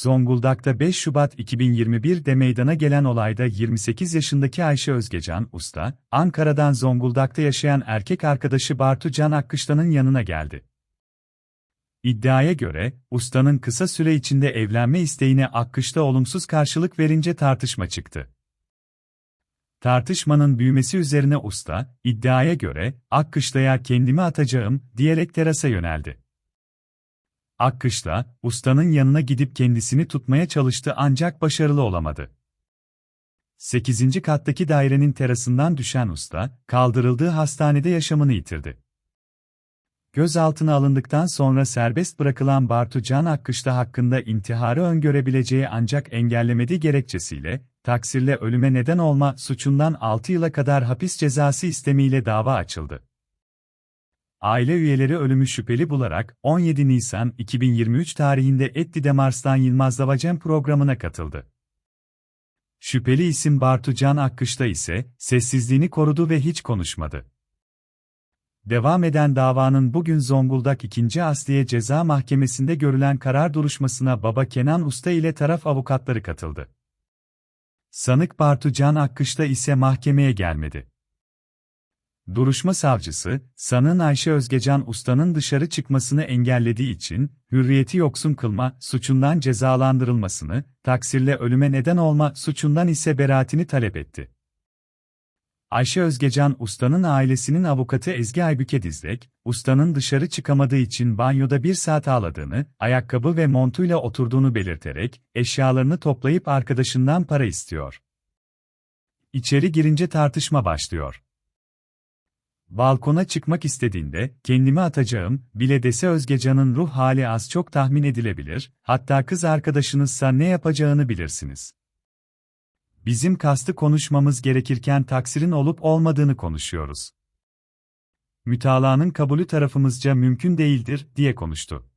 Zonguldak'ta 5 Şubat 2021'de meydana gelen olayda 28 yaşındaki Ayşe Özgecan Usta, Ankara'dan Zonguldak'ta yaşayan erkek arkadaşı Bartu Can Akkışla'nın yanına geldi. İddiaya göre, ustanın kısa süre içinde evlenme isteğine Akkışla olumsuz karşılık verince tartışma çıktı. Tartışmanın büyümesi üzerine usta, iddiaya göre, Akkışla'ya kendimi atacağım, diyerek terasa yöneldi. Akkışla, ustanın yanına gidip kendisini tutmaya çalıştı ancak başarılı olamadı. 8. kattaki dairenin terasından düşen usta, kaldırıldığı hastanede yaşamını yitirdi. Gözaltına alındıktan sonra serbest bırakılan Bartu Can Akkışla hakkında intiharı öngörebileceği ancak engellemediği gerekçesiyle, taksirle ölüme neden olma suçundan 6 yıla kadar hapis cezası istemiyle dava açıldı. Aile üyeleri ölümü şüpheli bularak 17 Nisan 2023 tarihinde Etti Mars'tan Yılmaz Davacen programına katıldı. Şüpheli isim Bartu Can Akkış'ta ise sessizliğini korudu ve hiç konuşmadı. Devam eden davanın bugün Zonguldak 2. Asliye Ceza Mahkemesi'nde görülen karar duruşmasına baba Kenan Usta ile taraf avukatları katıldı. Sanık Bartu Can Akkış'ta ise mahkemeye gelmedi. Duruşma savcısı, sanığın Ayşe Özgecan Usta'nın dışarı çıkmasını engellediği için, hürriyeti yoksun kılma suçundan cezalandırılmasını, taksirle ölüme neden olma suçundan ise beraatini talep etti. Ayşe Özgecan Usta'nın ailesinin avukatı Ezgi Aybüke Dizlek, Usta'nın dışarı çıkamadığı için banyoda bir saat ağladığını, ayakkabı ve montuyla oturduğunu belirterek, eşyalarını toplayıp arkadaşından para istiyor. İçeri girince tartışma başlıyor. Balkona çıkmak istediğinde, kendimi atacağım, bile dese Özgecan'ın ruh hali az çok tahmin edilebilir, hatta kız arkadaşınızsa ne yapacağını bilirsiniz. Bizim kastı konuşmamız gerekirken taksirin olup olmadığını konuşuyoruz. Mütalaanın kabulü tarafımızca mümkün değildir, diye konuştu.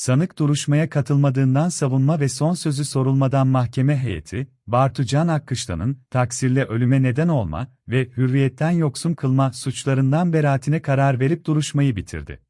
Sanık duruşmaya katılmadığından savunma ve son sözü sorulmadan mahkeme heyeti, Bartu Can Akkışlan'ın taksirle ölüme neden olma ve hürriyetten yoksun kılma suçlarından beraatine karar verip duruşmayı bitirdi.